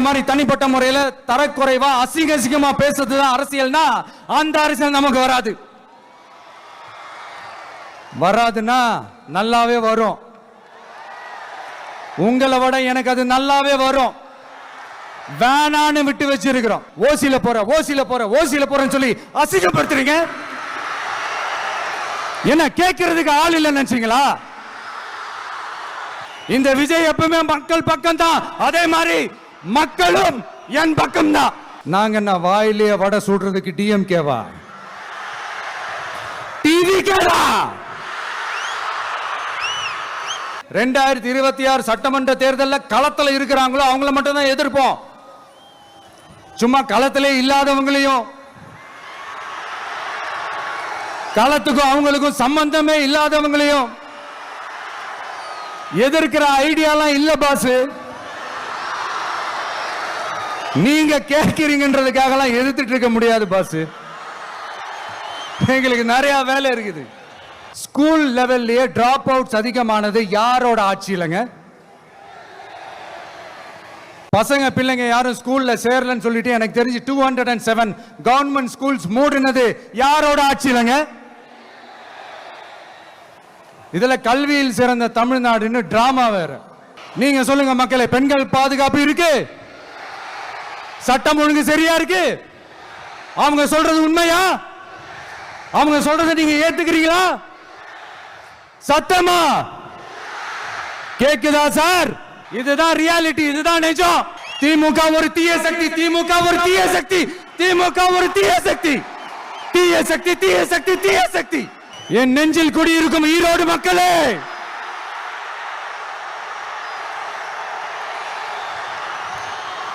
மாதிரி தனிப்பட்ட முறையில தரக்குறைவா அசிங்க அசிங்கமா பேசுறதுதான் அரசியல்னா அந்த அரசியல் நமக்கு வராது. வராதுன்னா நல்லாவே வரும். உங்களை விட எனக்கு அது நல்லாவே வரும். வேணான்னு விட்டு வச்சிருக்கிறோம். ஓசியில போற ஓசியில போற ஓசியில போறேன்னு சொல்லி அசிங்கப்படுத்துறீங்க? என்ன கேட்கறதுக்கு ஆள் இல்லைன்னு நினைச்சீங்களா? இந்த விஜய் எப்பவுமே மக்கள் பக்கம் தான் அதே மாதிரி மக்களும் என் பக்கம் தான் நாங்க என்ன வாயிலேயே வடை சுடுறதுக்கு டிஎம்கேவா டிவி கேடா ரெண்டாயிரத்தி இருபத்தி ஆறு சட்டமன்ற தேர்தலில் களத்துல இருக்கிறாங்களோ அவங்கள மட்டும் தான் எதிர்ப்போம். சும்மா களத்திலே இல்லாதவங்களையும் களத்துக்கும் அவங்களுக்கும் சம்பந்தமே இல்லாதவங்களையும் எதிர்க்கிற ஐடியாலாம் இல்ல பாஸ் நீங்க கேட்கிறீங்கன்றதுக்காகலாம் எதிர்த்துட்டு இருக்க முடியாது பாஸ் எங்களுக்கு நிறைய வேலை இருக்குது. ஸ்கூல் லெவல்லயே டிராப் அவுட்ஸ் அதிகமானது யாரோட ஆட்சியிலங்க பசங்க பிள்ளைங்க யாரும் ஸ்கூல்ல சேரலன்னு சொல்லிட்டு எனக்கு தெரிஞ்சு two hundred and seven government schools மூடினது யாரோட ஆட்சியிலங்க இதுல கல்வியில் சிறந்த தமிழ்நாடுன்னு டிராமா வேற. நீங்க சொல்லுங்க மக்களே பெண்கள் பாதுகாப்பு இருக்கு? சட்டம் ஒழுங்கு சரியா இருக்கு? அவங்க சொல்றது உண்மையா? அவங்க சொல்றதை நீங்க ஏத்துக்கிறீங்களா? சத்தமா? கேக்குதா சார்? இதுதான் ரியாலிட்டி இதுதான் நிஜம். திமுக ஒரு தீய சக்தி திமுக ஒரு தீய சக்தி திமுக ஒரு தீய சக்தி. தீய சக்தி தீய சக்தி தீய சக்தி. என் நெஞ்சில் குடியிருக்கும் ஈரோடு மக்களே!